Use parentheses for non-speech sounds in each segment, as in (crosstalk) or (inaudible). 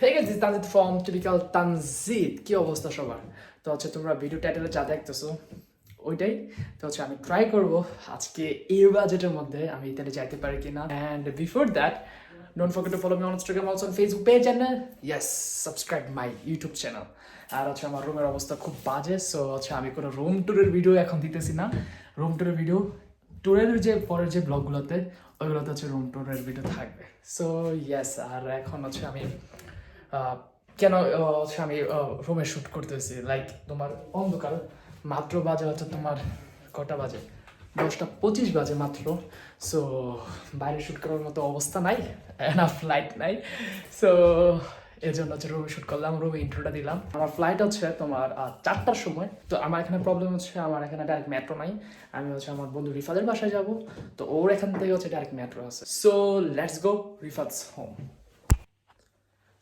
This is Tanzit from Typical Tanzit. কি অবস্থা সবার? তো হচ্ছে তোমরা ভিডিও টাইটেলে যা দেখতেছো, ওইটাই। তো হচ্ছে আমি ট্রাই করব আজকে এই বাজেটের মধ্যে আমি ইতালি যাইতে পারি কিনা। And before that don't forget to follow me on Instagram also on Facebook page and yes subscribe my YouTube channel আর হচ্ছে আমার রুমের অবস্থা খুব বাজে সো হচ্ছে আমি কোনো রুম ট্যুরের ভিডিও এখন দিতেছি না। রুম ট্যুরের ভিডিও ট্যুরের যে পরের যে ব্লগগুলোতে ওইগুলোতে হচ্ছে রুম ট্যুরের ভিডিও থাকবে। সো ইয়েস আর এখন হচ্ছে আমি কেন হচ্ছে আমি রুমে শ্যুট করতেছি লাইক তোমার অন্ধকার, মাত্র বাজে হচ্ছে তোমার কটা বাজে? দশটা পঁচিশ বাজে মাত্র সো বাইরে শ্যুট করার মতো অবস্থা নাই এনাফ ফ্লাইট নাই সো এর জন্য হচ্ছে রুমে শ্যুট করলাম রুমে ইন্ট্রোটা দিলাম। আমার ফ্লাইট হচ্ছে তোমার চারটার সময়, তো আমার এখানে প্রবলেম হচ্ছে, আমার এখানে ডাইরেক্ট মেট্রো নাই, আমি হচ্ছে আমার বন্ধু রিফাদের বাসায় যাব, তো ওর এখান থেকে হচ্ছে ডাইরেক্ট মেট্রো আছে। So let's go Rifad's home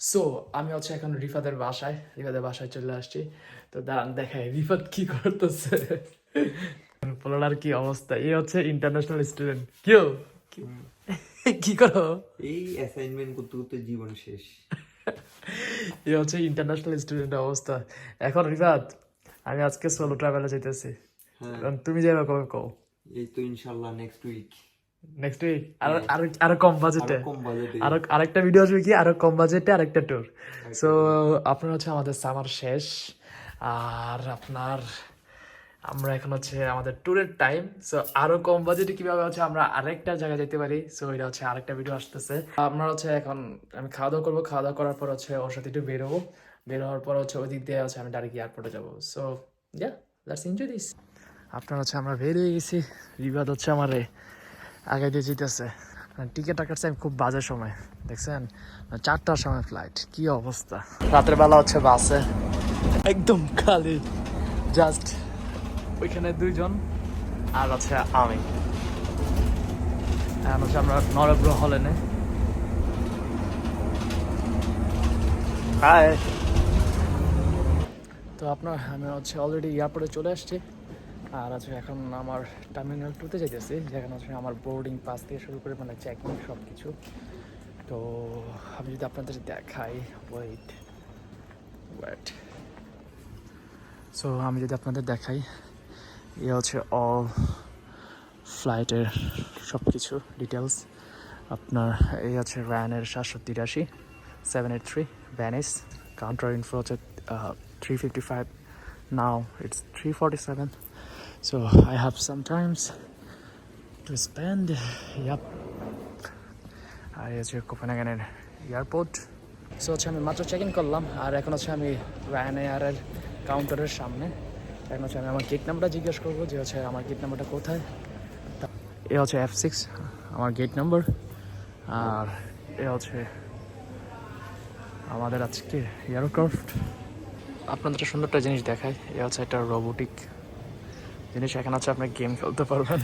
so আমি হচ্ছে এখন রিফাদের বাসায় রিফাদের বাসায় চলে আসছি। তো দাঁড়ান দেখাই রিফাদ কি করতেছে? পোলার কি অবস্থা? এই হচ্ছে ইন্টারন্যাশনাল স্টুডেন্ট কেউ কি করো? এই অ্যাসাইনমেন্ট করতে করতে জীবন শেষ। এই হচ্ছে ইন্টারন্যাশনাল স্টুডেন্টের অবস্থা। এখন রিফাত আমি আজকে সোলো ট্রাভেলে যেতেছি কারণ তুমি যাবে কবে কও? এই তো ইনশাল্লাহ নেক্সট উইক নেক্সট উইক আর আর কম বাজেটে আরও আরেকটা ভিডিও আসবে কি? আরও কম বাজেটে আরেকটা ট্যুর সো আপনার হচ্ছে আমাদের সামার শেষ। আর আপনার আমরা এখন হচ্ছে আমাদের ট্যুরের টাইম সো আরও কম বাজেটে কীভাবে হচ্ছে আমরা আরেকটা জায়গায় যেতে পারি? সো এটা হচ্ছে আরেকটা ভিডিও আসতেছে। আমরা হচ্ছে এখন আমি খাওয়া দাওয়া করব। খাওয়া দাওয়া করার পর হচ্ছে ওর সাথে একটু বেরোবো। বের হওয়ার পর হচ্ছে ওই দিক দিয়ে হচ্ছে আমি ডাইরেক্ট এয়ারপোর্টে যাব। So yeah let's enjoy this আপনার হচ্ছে আমরা বের হয়ে গেছি। রিবাদ হচ্ছে আমারে। আগে দিয়ে যেতেছে টিকিট টাকার টাইম খুব বাজে সময়, দেখছেন? চারটার সময় ফ্লাইট কি অবস্থা? রাতের বেলা হচ্ছে বাসে। একদম খালি। জাস্ট ওইখানে দুইজন, আর আছে আমি। হচ্ছে আমরা নরগ্রহ হলেনে হাই তো আপনার, আমি হচ্ছে অলরেডি এয়ারপোর্টে চলে আসছি। আর আছে এখন আমার টার্মিনাল টুতে যাইতেছি, যেখানে হচ্ছে আমার বোর্ডিং পাস থেকে শুরু করে মানে চেকিং সব কিছু তো আমি যদি আপনাদের দেখাই ওয়েট ওয়েট সো আমি যদি আপনাদের দেখাই, এ হচ্ছে অল ফ্লাইটের সব কিছু ডিটেলস আপনার এই হচ্ছে র্যানের সাতশো তিরাশি seven eight three Venice counter info হচ্ছে three fifty five now it's three forty seven So, I have some times to spend. Yep. আর এই হচ্ছে কোপেনহেগেনের এয়ারপোর্ট সো হচ্ছে আমি মাত্র চেক ইন করলাম, আর এখন হচ্ছে আমি রায়ান এয়ারের কাউন্টারের সামনে। এখন হচ্ছে আমি আমার গেট নাম্বারটা জিজ্ঞেস করব যে হচ্ছে আমার গেট নাম্বারটা কোথায়। এ হচ্ছে এফ সিক্স আমার গেট নাম্বার আর এ হচ্ছে আমাদের আজকে এয়ারক্রাফট আপনাদের একটা সুন্দর একটা জিনিস দেখায় এ হচ্ছে একটা রোবোটিক জিনিস এখানে আছে, আপনি গেম খেলতে পারবেন।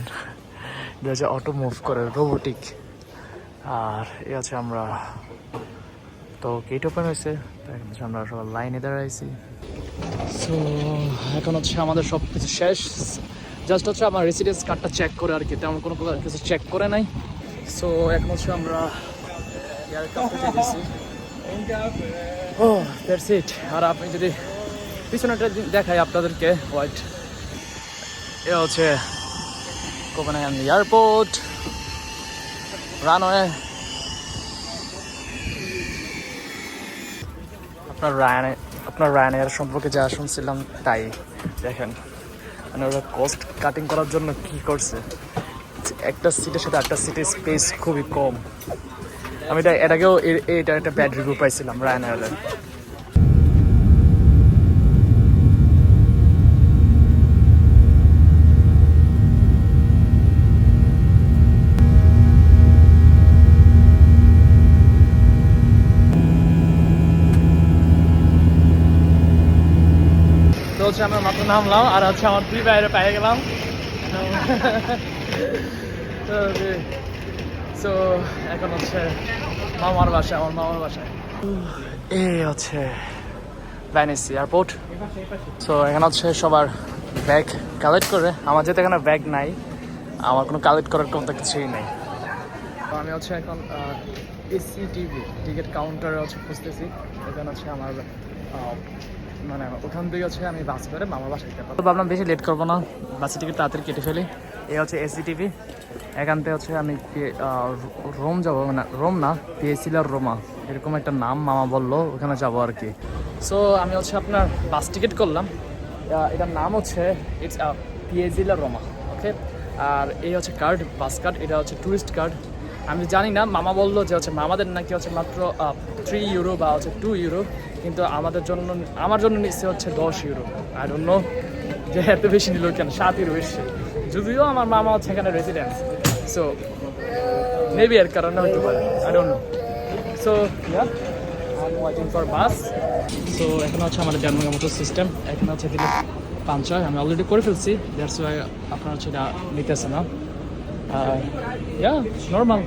এটা হচ্ছে অটো মুভ করে রোবোটিক আর এ আছে আমরা, তো গেট ওপেন হয়েছে হচ্ছে আমরা সবাই লাইনে দাঁড়াইছি। সো এখন হচ্ছে আমাদের সব কিছু শেষ। জাস্ট হচ্ছে আমার রেসিডেন্স কার্ডটা চেক করে আর কি, তেমন কোনো প্রকার কিছু চেক করে নাই। সো এখন হচ্ছে আমরা ও দ্যাটস ইট আর আপনি যদি পিছনেটা দেখাই আপনাদেরকে হোয়াইট এ হচ্ছে কোপেনহেগেন এয়ারপোর্ট, রানওয়ে। আপনার রায়ানে, আপনার রায়ানের সম্পর্কে যা শুনছিলাম তাই দেখেন। মানে ওরা কস্ট কাটিং করার জন্য কি করছে? একটা সিটের সাথে একটা সিটের স্পেস খুবই কম। আমি এটা এর আগেও এটা একটা ব্যাড রিভিউ পাইছিলাম রায়ানের হচ্ছে আমরা মাত্র নামলাম, আর হচ্ছে আমার দুই বাইরে পেয়ে গেলাম। তো সো এখন হচ্ছে মামার বাসায়, আমার মামার বাসায়। এই হচ্ছে ভ্যানিস এয়ারপোর্ট সো এখানে হচ্ছে সবার ব্যাগ কালেক্ট করে, আমার যেহেতু এখানে ব্যাগ নাই, আমার কোনো কালেক্ট করার কোনো কিছুই নেই। আমি হচ্ছে এখন এসি টিভি টিকিট কাউন্টারে হচ্ছে খুঁজতেছি। এখানে হচ্ছে আমার মানে ওখান থেকে হচ্ছে আমি বাস করে মামার বাসায় যেতে পারব ভাবলাম বেশি লেট করব না, বাসের টিকিট তাড়াতাড়ি কেটে ফেলি। এই হচ্ছে এসি টিভি এখান থেকে হচ্ছে আমি রোম যাব মানে রোম না পিএসিলার রোমা, এরকম একটা নাম মামা বলল, ওখানে যাব আর কি। সো আমি হচ্ছে আপনার বাস টিকিট করলাম এটার নাম হচ্ছে ইটস পিএজিলা রোমা ওকে আর এই হচ্ছে কার্ড বাস কার্ড এটা হচ্ছে ট্যুরিস্ট কার্ড আমি জানি না, মামা বলল যে হচ্ছে মামাদের নাকি হচ্ছে মাত্র থ্রি ইউরো বা হচ্ছে টু ইউরো কিন্তু আমাদের জন্য, আমার জন্য নিচ্ছে হচ্ছে দশ ইউরো আর অন্য যে এত বেশি নিল কেন, সাত ইউরো এসছে যদিও আমার মামা হচ্ছে এখানে রেসিডেন্স সো মেবি এর কারণে হতে পারে I don't know so waiting for bus so এখন হচ্ছে আমাদের ডেনমার্কের মতো সিস্টেম এখন হচ্ছে দিলে পাঞ্চার আমি অলরেডি করে ফেলছি দ্যাটস ওয়াই আপনার হচ্ছে এটা নিতেছে না। ইয়া নর্মাল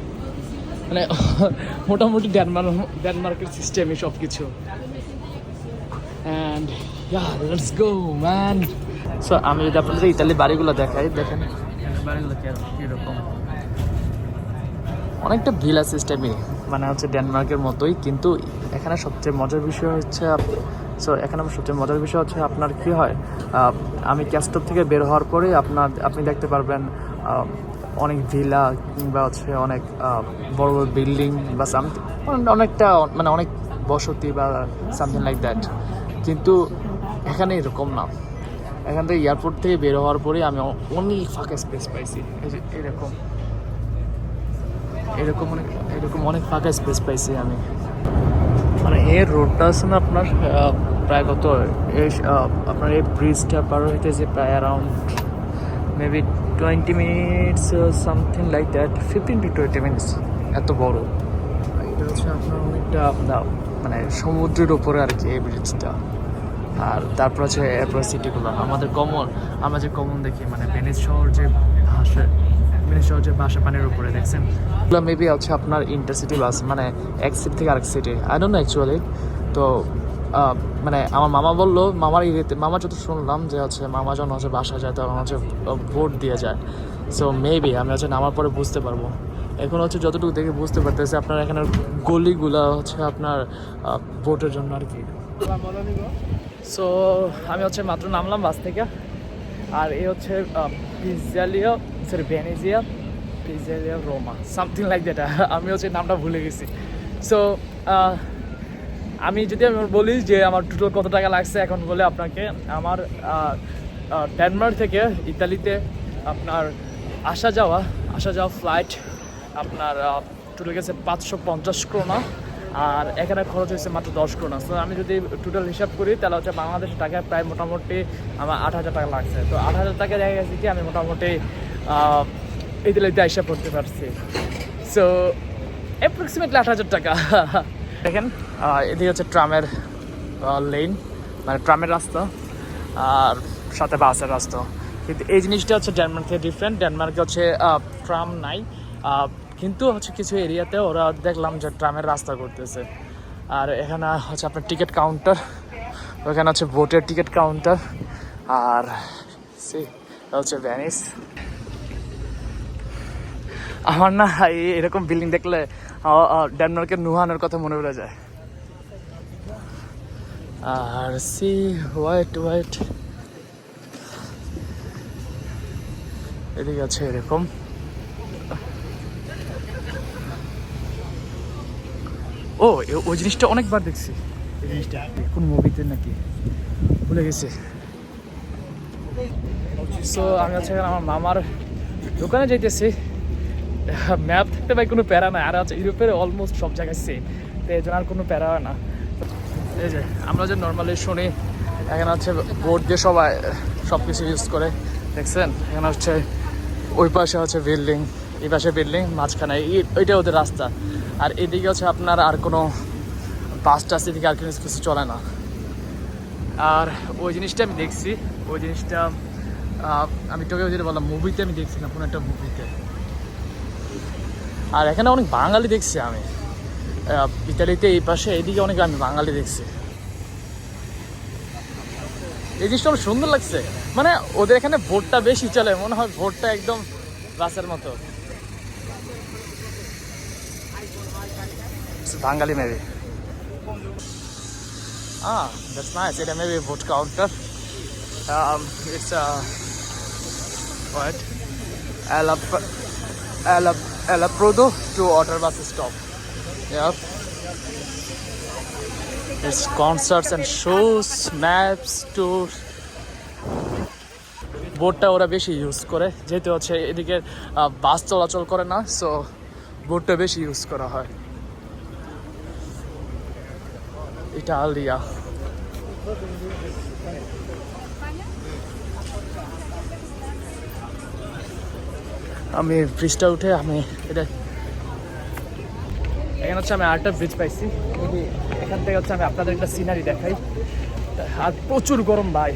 মানে (laughs) মোটামুটি ডেনমার্ক ডেনমার্কের সিস্টেমই সব কিছু and let's go man so আমি যদি আপনাদের ইতালির বাড়িগুলো দেখাই, দেখেন বাড়িগুলো অনেকটা ভিলা সিস্টেমই মানে হচ্ছে ডেনমার্কের মতোই, কিন্তু এখানে সবচেয়ে মজার বিষয় হচ্ছে সো এখানে আমার সবচেয়ে মজার বিষয় হচ্ছে আপনার কি হয় আমি ক্যাস্টপ থেকে বের হওয়ার পরে আপনার আপনি দেখতে পারবেন অনেক ভিলা কিংবা হচ্ছে অনেক বড় বড় বিল্ডিং বা সামথিং অনেকটা মানে অনেক বসতি বা সামথিং লাইক দ্যাট। কিন্তু এখানে এরকম না। এখান থেকে এয়ারপোর্ট থেকে বের হওয়ার পরে আমি অনেক ফাঁকা স্পেস পাইছি। এরকম। এরকম অনেক এরকম অনেক ফাঁকা স্পেস পাইছি আমি। মানে এই রোডটা আছে না আপনার প্রায় কত? আপনার এই ব্রিজটা পার হইতে যে প্রায় around maybe twenty minutes something like that fifteen to twenty minutes এত বড়। এটা হচ্ছে আপনার অনেকটা মানে সমুদ্রের উপরে আর কি এই ব্রিজটা আর তারপর হচ্ছে এরপর সিটিগুলো আমাদের কমন আমরা যে কমন দেখি মানে ভেনিস শহর যে ভাষা ভেনিস শহর যে ভাষা পানির উপরে, দেখছেন? এগুলো মেবি হচ্ছে আপনার ইন্টারসিটি বাস মানে এক সিটি থেকে আরেক সিটি আই ডোন্ট অ্যাকচুয়ালি তো মানে আমার মামা বলল, মামার ইয়েতে মামা যত শুনলাম যে হচ্ছে মামা যখন হচ্ছে বাসা যায় তখন হচ্ছে ভোট দিয়ে যায়। সো মেবি আমি হচ্ছে নামার পরে বুঝতে পারব। এখন হচ্ছে যতটুকু দেখে বুঝতে পারতেছে, আপনার এখানে গলিগুলা হচ্ছে আপনার ভোটের জন্য আর কি। সো আমি হচ্ছে মাত্র নামলাম বাস থেকে। আর এই হচ্ছে pizzeria sorry Venezia pizzeria Roma something like that আমি হচ্ছে নামটা ভুলে গেছি। সো আমি যদি আমি বলি যে আমার টোটাল কত টাকা লাগছে এখন বলে আপনাকে, আমার ডেনমার্ক থেকে ইতালিতে আপনার আসা যাওয়া আসা যাওয়া ফ্লাইট আপনার টোটাল গেছে পাঁচশো পঞ্চাশ ক্রোনা আর এখানে খরচ হয়েছে মাত্র দশ ক্রোনা তো আমি যদি টোটাল হিসাব করি, তাহলে হচ্ছে বাংলাদেশ টাকায় প্রায় মোটামুটি আমার আট হাজার টাকা লাগছে। তো আট হাজার টাকা দেখা গেছে কি আমি মোটামুটি ইতালিতে হিসাব করতে পারছি। সো অ্যাপ্রক্সিমেটলি আট হাজার টাকা। (laughs) দেখেন এদিকে হচ্ছে ট্রামের লেন মানে ট্রামের রাস্তা আর সাথে বাসের রাস্তা। কিন্তু এই জিনিসটা হচ্ছে ডেনমার্ক থেকে ডিফারেন্ট ডেনমার্কে হচ্ছে ট্রাম নাই। কিন্তু হচ্ছে কিছু এরিয়াতে ওরা দেখলাম যে ট্রামের রাস্তা করতেছে। আর এখানে হচ্ছে আপনার টিকিট কাউন্টার ওখানে হচ্ছে বোটের টিকিট কাউন্টার আর সে হচ্ছে ভ্যানিস আমার না এরকম বিল্ডিং দেখলে ডেনমার্কের নুহানের কথা মনে পড়ে যায়। আর সি, হোয়াইট হোয়াইট। এদিকে আছে এরকম। ও ওই জিনিসটা অনেকবার দেখছি। এই জিনিসটা কোন মুভিতে নাকি? ভুলে গেছি। সো আমি হচ্ছে আমার মামার দোকানে যাইতেছি। ম্যাপ থাকতে ভাই কোনো প্যারা নাই। আর হচ্ছে ইউরোপের অলমোস্ট সব জায়গায় সেম তো এই জন্য আর কোনো প্যারা হয় না। এই যে, আমরা যে নর্মালি শুনি, এখানে হচ্ছে বোর্ড দিয়ে সবাই সব কিছু ইউজ করে, দেখছেন? এখানে হচ্ছে ওই পাশে হচ্ছে বিল্ডিং এই পাশে বিল্ডিং মাঝখানে ওইটা ওদের রাস্তা। আর এদিকে হচ্ছে আপনার আর কোনো বাস টাস এদিকে আর কোনো কিছু চলে না। আর ওই জিনিসটা আমি দেখছি, ওই জিনিসটা আমি তোকে যেটা বললাম মুভিতে আমি দেখছিলাম কোনো একটা মুভিতে আর এখানে অনেক বাঙালি দেখছি আমি আহ, ইতালিতে এই পাশে এদিকে অনেক আমি বাঙালি দেখছি এই জিনিসটা অনেক সুন্দর লাগছে মানে ওদের এখানে ভোটটা বেশি চলে মনে হয় ভোটটা একদম বাসের মতো maybe. Ah, that's nice. It may be a vote counter. Alaprodo to Otter bus stop. Yep. It's concerts and shows, maps, tours. বোটটা ওরা বেশি ইউজ করে যেহেতু হচ্ছে এদিকে বাস চলাচল করে না সো বোটটা বেশি ইউজ করা হয় ইটালিয়া আমি ব্রিজটা উঠে আমি এটা এখানে হচ্ছে আমি আরেকটা ব্রিজ পাইছি। এখান থেকে হচ্ছে আমি আপনাদের একটা সিনারি দেখাই। আর প্রচুর গরম ভাই।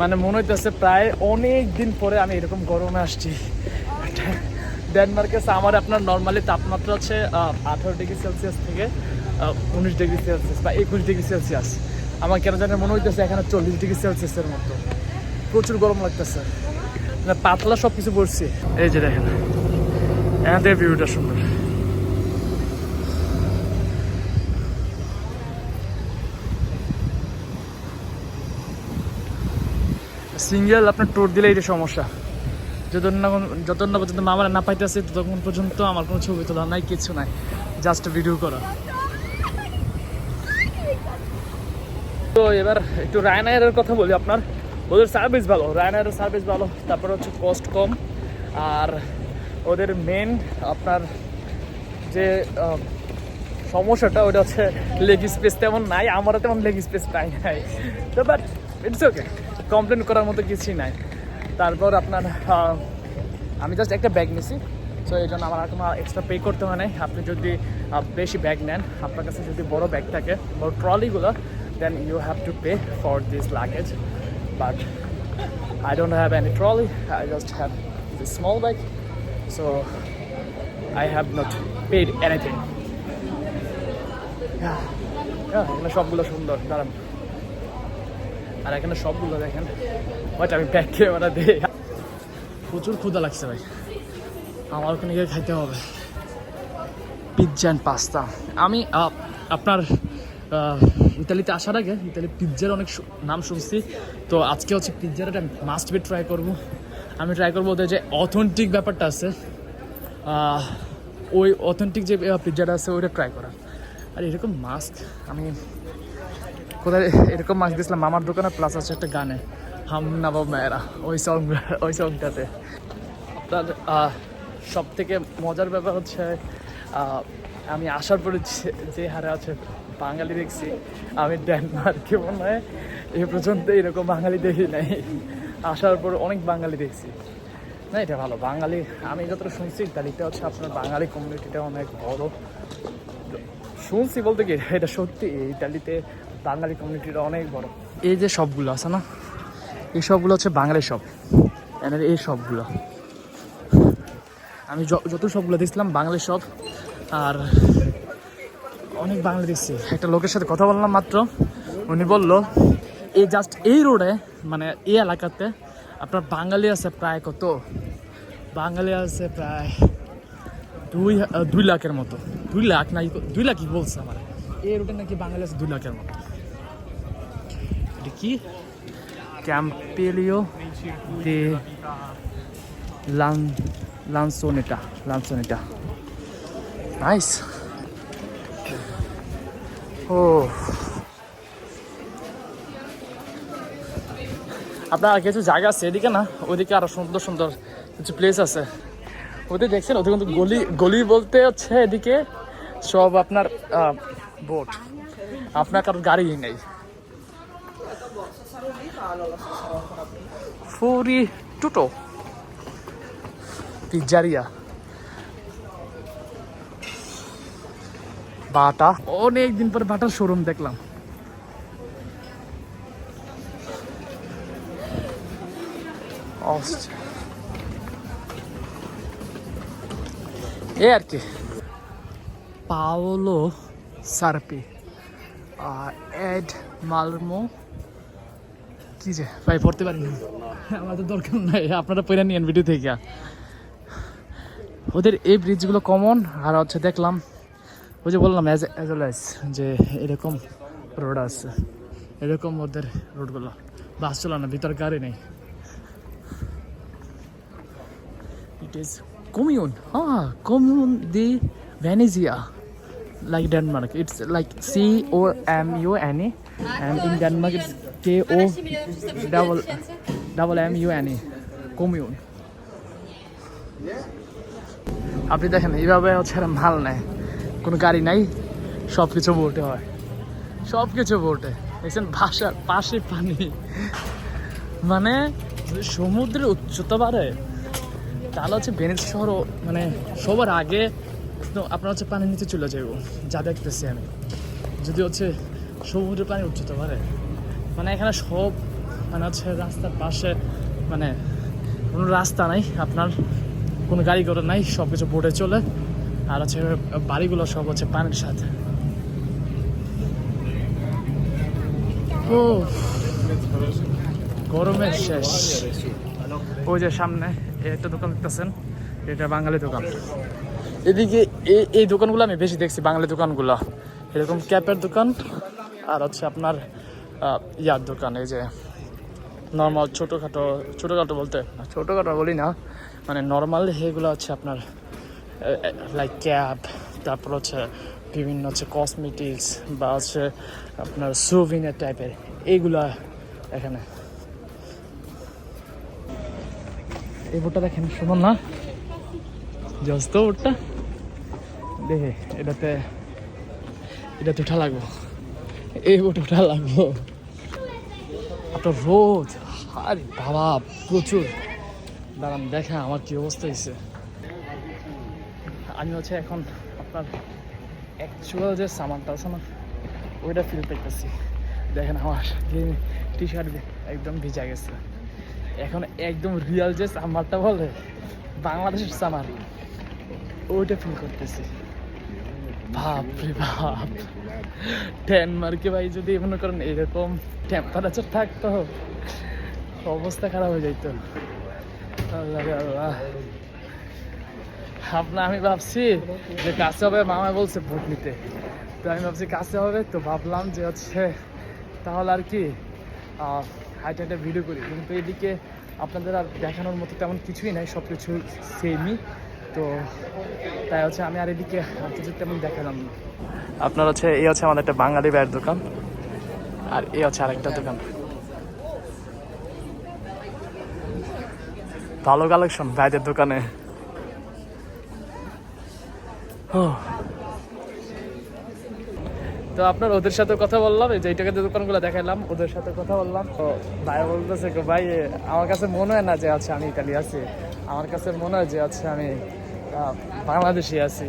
মানে মনে হইতেছে প্রায় অনেক দিন পরে আমি এরকম গরমে আসছি। ডেনমার্কে আমার আপনার নর্মালি তাপমাত্রা হচ্ছে আঠারো ডিগ্রি সেলসিয়াস থেকে উনিশ ডিগ্রি সেলসিয়াস বা একুশ ডিগ্রি সেলসিয়াস আমার কেন জানি মনে হইতেছে এখানে চল্লিশ ডিগ্রি সেলসিয়াসের মতো। প্রচুর গরম লাগতেছে। পাতলা সব কিছু পড়ছি। এই যে দেখেন থেকে ভিউটা সুন্দর। সিঙ্গেল আপনার ট্যুর দিলে এটা সমস্যা। যতক্ষণ না যতক্ষণ না পর্যন্ত মামারা না পাইতেছে, ততক্ষণ পর্যন্ত আমার কোনো ছবি তোলা নাই, কিছু নাই। জাস্ট ভিডিও করা। তো এবার একটু রায়নায়ের কথা বলি আপনার। ওদের সার্ভিস ভালো রায়নায়ের সার্ভিস ভালো, তারপর হচ্ছে কস্ট কম আর ওদের মেন আপনার যে সমস্যাটা ওটা হচ্ছে লেগ স্পেস তেমন নাই, আমারও তেমন লেগ স্পেস নাই নাই। তো বাট ইটস ওকে কমপ্লেন করার মতো কিছুই নাই। তারপর আপনার আমি জাস্ট একটা ব্যাগ নিছি সো এই জন্য আমার আর কোনো এক্সট্রা পে করতে হয় নাই। আপনি যদি বেশি ব্যাগ নেন, আপনার কাছে যদি বড় ব্যাগ থাকে, বড় ট্রলিগুলো then you have to pay for this luggage but I don't have any trolley. I just have this small bag. So I have not paid anything. এখানে সবগুলো সুন্দর, দাঁড়ান আর এখানে সবগুলো দেখেন বাট আমি প্যাক ক্যামেরা দিই প্রচুর ক্ষুদা লাগছে ভাই আমার ওখানে গিয়ে খাইতে হবে পিৎজা অ্যান্ড পাস্তা আমি আপনার ইতালিতে আসার আগে ইতালি পিৎজার অনেক নাম শুনছি। তো আজকে হচ্ছে পিৎজার একটা মাস্ট বি ট্রাই করব। আমি ট্রাই করব ওদের যে অথেন্টিক ব্যাপারটা আছে। ওই অথেন্টিক যে পিৎজাটা আছে, ওইটা ট্রাই করা। আর এরকম মাস্ক আমি কোথায় এরকম মাস্ক দিয়েছিলাম, মামার দোকানে প্লাস আছে একটা গানে, হাম নাবা মেয়েরা, ওই সং ওই সংটাতে আপনার সব থেকে মজার ব্যাপার হচ্ছে আমি আসার পরে যে হারে আছে বাঙালি দেখছি, আমি ডেনমার্কে মনে হয় এ পর্যন্ত এরকম বাঙালি দেখি নাই। আসার পর অনেক বাঙালি দেখছি। না, এটা ভালো, বাঙালি, আমি যতটা শুনছি ইতালিতে হচ্ছে আপনার বাঙালি কমিউনিটিটা অনেক বড়। শুনছি বলতে কি, এটা সত্যি ইতালিতে বাঙালি কমিউনিটিটা অনেক বড়। এই যে সবগুলো আছে না, এই সবগুলো হচ্ছে বাঙালি সব। এনার এই সবগুলো। আমি যত সবগুলো দেখছিলাম, বাঙালি সব, আর অনেক বাঙালি দেখছি একটা লোকের সাথে কথা বললাম মাত্র উনি বলল, এই জাস্ট এই রোডে মানে এই এলাকাতে আপনার বাঙালি আছে প্রায় কত বাঙালি আছে প্রায় দুই দুই লাখের মতো দুই লাখ না দুই লাখই বলছে আমার এই রোডে নাকি বাঙালি আছে দুই লাখের মতো কি ক্যাম্পেলিও de Lan, Lansoneta. Lansoneta. Nice. আপনার কিছু জায়গা আছে এদিকে না? ওদিকে আরও সুন্দর সুন্দর কিছু প্লেস আছে। ওদের দেখছেন ওদের কিন্তু গলি গলি বলতে হচ্ছে এদিকে সব আপনার বোট আপনার কারোর গাড়ি নেই। ফুরি টুটো। পিজ্জারিয়া বাটা। অনেক দিন পর বাটার শোরুম দেখলাম। এ আর কি। Paolo Sarpi. Add Malmo. কি যে ভাই পড়তে পারিনি আমার তো দরকার নাই। আপনারা পড়ে নিয়েন ভিডিও থেকে। ওদের এই ব্রিজগুলো কমন আর হচ্ছে দেখলাম ওই যে বললাম অ্যাজ অ্যাজ ওয়েল অ্যাজ যে এরকম রোড আছে এরকম ওদের রোডগুলো বাস চলে না ভিতর গাড়ি নেই ইট ইজ কমিউন হ্যাঁ commune the Venezia like Denmark. It's like C O M U N E, and in Denmark it's K O double double M U N E. Commune. আপনি দেখেন এইভাবে হচ্ছে মাল নেয় কোনো গাড়ি নাই সব কিছু বোটে হয়। সব কিছু বোটে দেখছেন ভাষার পাশে পানি। মানে সমুদ্রের উচ্চতা বাড়ে তাহলে হচ্ছে ভেনিস শহর মানে সবার আগে আপনার হচ্ছে পানির নিচে চলে যাব যা দেখতেছি আমি। যদি হচ্ছে সমুদ্রের পানি উচ্চতা বাড়ে মানে এখানে সব মানে হচ্ছে রাস্তার পাশে মানে কোনো রাস্তা নাই, আপনার কোনো গাড়ি ঘোড়া নাই সব কিছু বোটে চলে। আর হচ্ছে বাড়িগুলো সব হচ্ছে পানির সাথে। ও গরমের শেষ। ওই যে সামনে একটা দোকান দেখতেছেন, এটা বাঙালি দোকান। এদিকে এই এই দোকানগুলো আমি বেশি দেখছি, বাঙালি দোকানগুলো। এরকম ক্যাপের দোকান আর হচ্ছে আপনার ইয়ার দোকান, এই যে নর্মাল ছোটোখাটো ছোটোখাটো বলতে, ছোটোখাটো বলি না মানে নর্মাল এগুলো হচ্ছে আপনার লাইক ক্যাপ তারপর হচ্ছে বিভিন্ন হচ্ছে কসমেটিক্স বা হচ্ছে আপনার সুভিনের টাইপের এইগুলা এখানে। এই বোটটা দেখেন শুনুন না? জস্ত বোটটা। দেখে, এটাতে এটাতে উঠা লাগবো। এই বোট উঠা লাগবো। আপনার রোদ, আরে বাবা, প্রচুর। দাঁড়ান দেখা আমার কি অবস্থা হয়েছে আমি হচ্ছে এখন আপনার অ্যাকচুয়াল যে সামানটা আছে না, ওইটা ফিল করতেছি। দেখেন আমার টি শার্ট একদম ভিজা গেছে। এখন একদম রিয়াল যে সামারটা বলে, বাংলাদেশের সামার ওইটা ফিল করতেছি। বাপ। রে বাপ ডেনমার্কে ভাই যদি মনে করেন এরকম টেম্পারেচার থাকতো, অবস্থা খারাপ হয়ে যাইতো। আল্লাহ আল্লাহ। আপনার আমি ভাবছি যে কাছে হবে মামা বলছে ভোট নিতে। তো আমি ভাবছি কাছে হবে, তো ভাবলাম যে হচ্ছে তাহলে আর কি হাইট হাইটে ভিডিও করি। কিন্তু এদিকে আপনাদের আর দেখানোর মতো তেমন কিছুই নাই সব কিছু সেমই তো তাই হচ্ছে আমি আর এদিকে কিছু তেমন দেখালাম না। আপনার হচ্ছে, এই হচ্ছে আমাদের একটা বাঙালি ভাইয়ের দোকান, আর এই হচ্ছে আরেকটা দোকান। ভালো কালেকশন ভাইদের দোকানে। তো আপনার ওদের সাথে কথা বললাম, এই যে দোকানগুলো দেখাইলাম, ওদের সাথে কথা বললাম। তো ভাই বলতেছে ভাই, আমার কাছে মনে হয় না যে আছে আমি ইতালি আছি। আমার কাছে মনে হয় যে আছে আমি বাংলাদেশি আছি।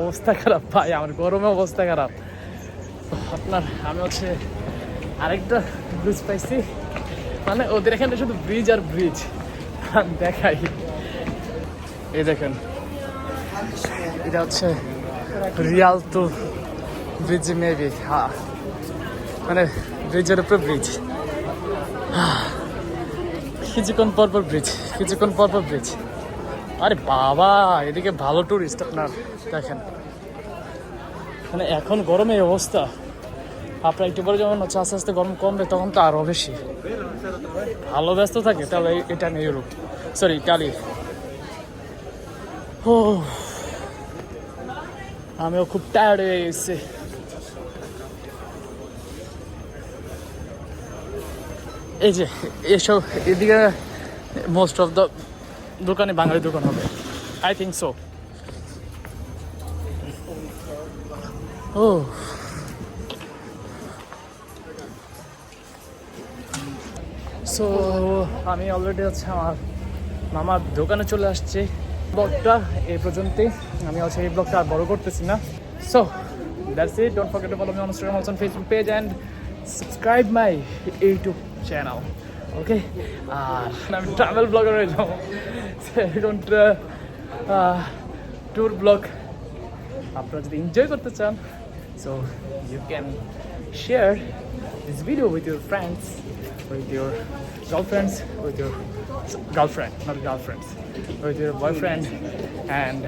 অবস্থা খারাপ, ভাই, আমার গরমে অবস্থা খারাপ। আপনার, আমি হচ্ছে আরেকটা ব্রিজ পাইছি। মানে ওদের এখানে শুধু ব্রিজ আর ব্রিজ দেখাই। এই দেখেন। এটা হচ্ছে রিয়াল তো ব্রিজ মেবি হ্যাঁ মানে ব্রিজের উপরে ব্রিজ কিছুক্ষণ পর পর ব্রিজ কিছুক্ষণ পর পর ব্রিজ আরে বাবা, এদিকে ভালো টুরিস্ট আপনার, দেখেন। মানে এখন গরমে এই অবস্থা। আপনার একটু পরে যখন হচ্ছে আস্তে আস্তে গরম কমবে, তখন তো আরও বেশি। ভালো ব্যস্ত থাকে, তাহলে এটা নিয়ে ইউরোপ সরি ইটালি ও আমিও খুব টায়ার্ড হয়ে গেছি। এই যে, এসব এদিকে মোস্ট অফ দ্য দোকানে বাঙালি দোকান হবে। I think so O so আমি অলরেডি হচ্ছে আমার মামার দোকানে চলে আসছি। ব্লগটা এই পর্যন্তই। আমি হচ্ছে এই ব্লগটা আর বড় করতেছি না। So that's it don't forget to follow me on Instagram also Facebook page and subscribe my YouTube channel okay আর আমি ট্রাভেল ব্লগার হয়ে যাব। ডোন্ট ট্যুর ব্লগ আপনারা যদি এনজয় করতে চান so you can share this video with your friends with your girlfriends, with your girlfriend, not girlfriends, with your boyfriend, and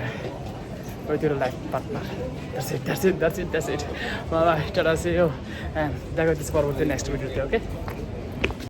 with your life partner. That's it, that's it, that's it, that's it. Bye bye, ta-da, see you. And that was this দেখা হচ্ছে the next video, okay